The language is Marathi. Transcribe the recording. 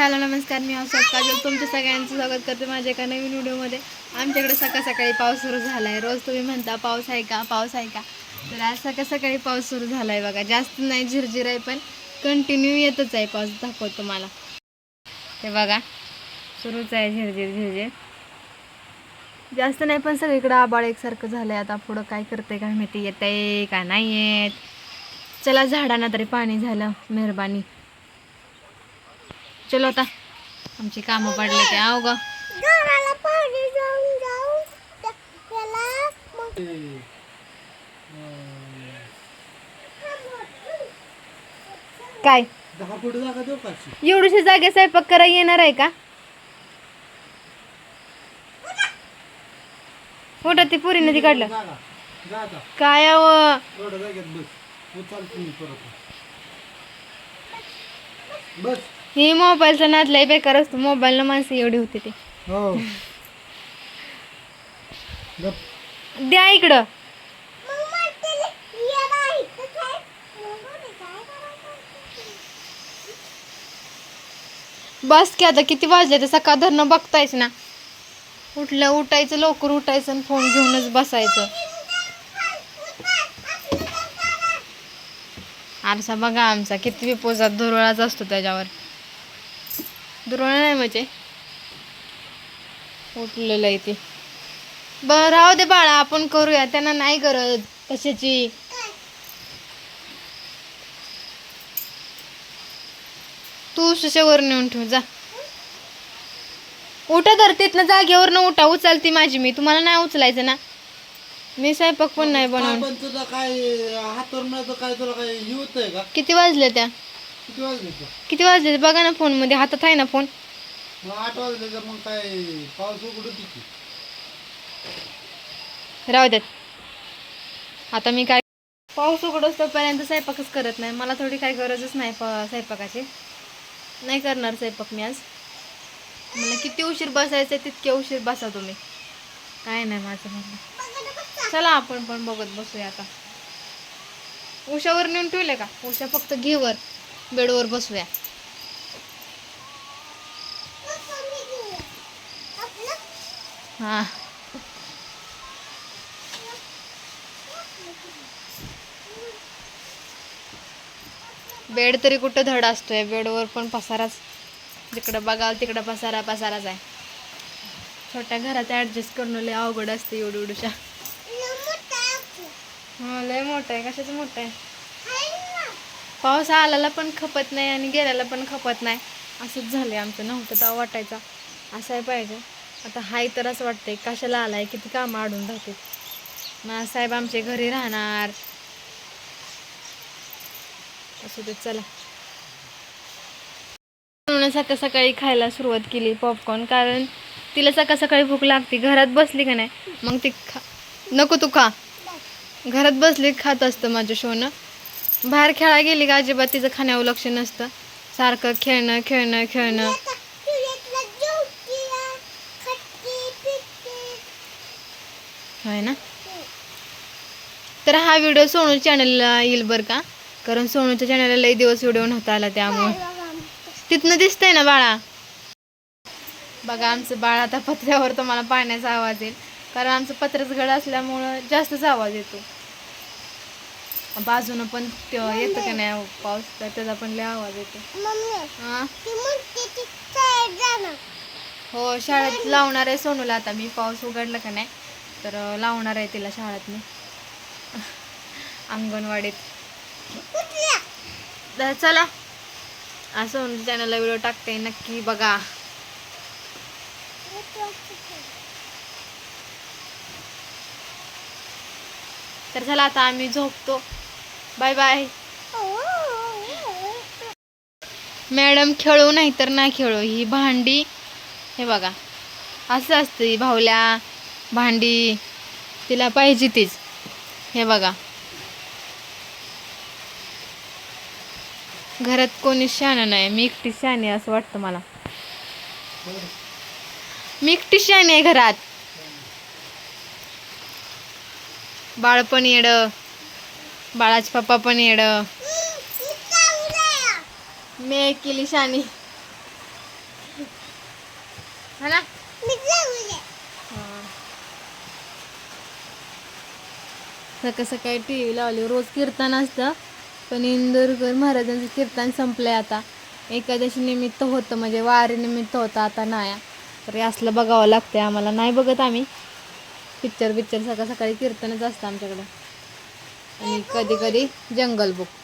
हॅलो नमस्कार मी औषध काजल. तुमच्या सगळ्यांचं स्वागत करते माझ्या एका नवीन व्हिडिओमध्ये. आमच्याकडे सकाळ सकाळी पाऊस सुरू झाला आहे रोज तुम्ही म्हणता पाऊस आहे का? पाऊस आहे का? तर आज सकाळ सकाळी पाऊस सुरू झाला आहे बघा. जास्त नाही झिरझिर आहे पण कंटिन्यू येतच आहे पाऊस. दाखवतो तुम्हाला. ते बघा. सुरूच आहे झिरझिर झिरझिर. जास्त नाही पण सगळीकडं आबाळ एकसारखं झालं आहे आता पुढं काय करते काय माहिती? येत आहे का? नाही येत. चला झाडांना तरी पाणी झालं. मेहरबानी. चलो आता. आमची कामं पडले ते आव ग. काय? दहा फूट जागा देऊ का एवढीशी जागे स्वयंपाक करा येणार आहे का? कुठं ती पुरीने ती काढलं. काय बस. ही मोबाईलचा नाद लय बेकार असतो. मोबाईलला माणसं एवढी होती ती. हो. गप. द्या इकडं? बस की आता किती वाजले ते सकाळ धरणं बघतायच ना. उठलं उठायचं लवकर उठायचं आणि फोन घेऊनच बसायचं. आरसा बघा आमचा किती पोजात दुरळाच असतो त्याच्यावर. दुरळा नाही म्हणजे. उठलेलं आहे ते. बरं राहू दे बाळा आपण करूया. त्यांना नाही गरज कशाची. तू सुशावर नेऊन ठेव जा. उठा तर तिथनं जागेवर न उठा. उचलती माझी मी. तुम्हाला नाही उचलायचं ना. मी स्वयंपाक पण नाही बनवून पण तुझा काय हातावर मिळतं काय तुला काय हे होतंय का? किती वाजले त्या? किती वाजले तर किती वाजले? बघा ना फोनमध्ये. हातात आहे ना फोन मग आठ वाजले तर मग काय पाऊस उघडू तिथे राहू देत. आता मी काय पाऊस उघडोस तोपर्यंत स्वयंपाकच करत नाही. मला थोडी काही गरजच नाही प- स्वयंपाकाची. नाही करणार स्वयंपाक मी आज. मला किती उशीर बसायचं तितके उशीर बसा तुम्ही. काय नाही माझं म्हणणं. चला आपण पण बघत बसूया आता. उशावर नेऊन ठेवले का? उषा फक्त घेवर बेडवर बसूया. हा. बेड तरी कुठं धड असतोय बेडवर पण पसाराच. जिकडं बघाल तिकडं पसारा पसाराच आहे. छोट्या घरात ॲडजस्ट करणं लय अवघड असते एवढी एवढूशा. हो लय मोठं आहे. कशाचं मोठं आहे? पाऊस आलेला पण खपत नाही आणि गेल्याला पण खपत नाही. असंच झालंय आमचं. नव्हतं तर वाटायचा. असं आहे पाहिजे. आता हाय तर असं वाटतंय. कशाला आलाय? किती कामं अडून राहते मग साहेब आमचे घरी राहणार. असू दे चला. म्हणून सकाळ सकाळी खायला सुरुवात केली पॉपकॉर्न कारण तिला सकाळ सकाळी भूक लागते. घरात बसली का नाही? मग ती खा नको तू खा. घरात बसली खात असतं माझ्या शोनं. बाहेर खेळायला गेली का अजिबात? तिचं खाण्यावर लक्ष नसतं. सारखं खेळणं खेळणं खेळणं. होय ना? तर हा व्हिडिओ सोनू चॅनलला येईल बरं का? कारण सोनूच्या चॅनलला लई दिवस व्हिडिओ नव्हता आला त्यामुळे. तिथनं दिसतंय ना बाळा? बघा आमचं बाळ आता पत्र्यावर तुम्हाला पाण्याचा आवाज येईल. कारण आमचं पत्रच घड असल्यामुळं जास्तच आवाज येतो. बाजूनं पण येतं का नाही पाऊस? तर त्याचा पण लय आवाज येतो. हा? हो शाळेत लावणार आहे सोनूला आता. मी पाऊस उघडला का नाही तर लावणार आहे तिला शाळेत मी अंगणवाडीत तर चला. असं चॅनलला व्हिडिओ टाकते नक्की बघा. तर चला आता आम्ही झोपतो. Bye bye. मॅडम खेळू नाही तर नाही खेळू. ही भांडी हे बघा. असं असतं ही भावल्या भांडी. तिला पाहिजे तीच. हे बघा. घरात कोणी शहाणं नाही. मी एकटी शहाणी आहे असं वाटतं मला. मी एकटी शहाणी आहे घरात. बाळपण येडं. बाळाचे पप्पा पण येड. मी केली शानी. हा. ना सकाळ सकाळी टी व्ही लावली. रोज कीर्तन असतं. पण इंदोरकर महाराजांचं कीर्तन संपलंय आता. एकादशी निमित्त होतं. म्हणजे वारी निमित्त होतं. आता नाही तर असलं बघावं लागतंय आम्हाला. नाही बघत आम्ही. पिक्चर पिक्चर सकाळ सकाळी कीर्तनच असतं आमच्याकडं. आणि कधी कधी जंगल बुक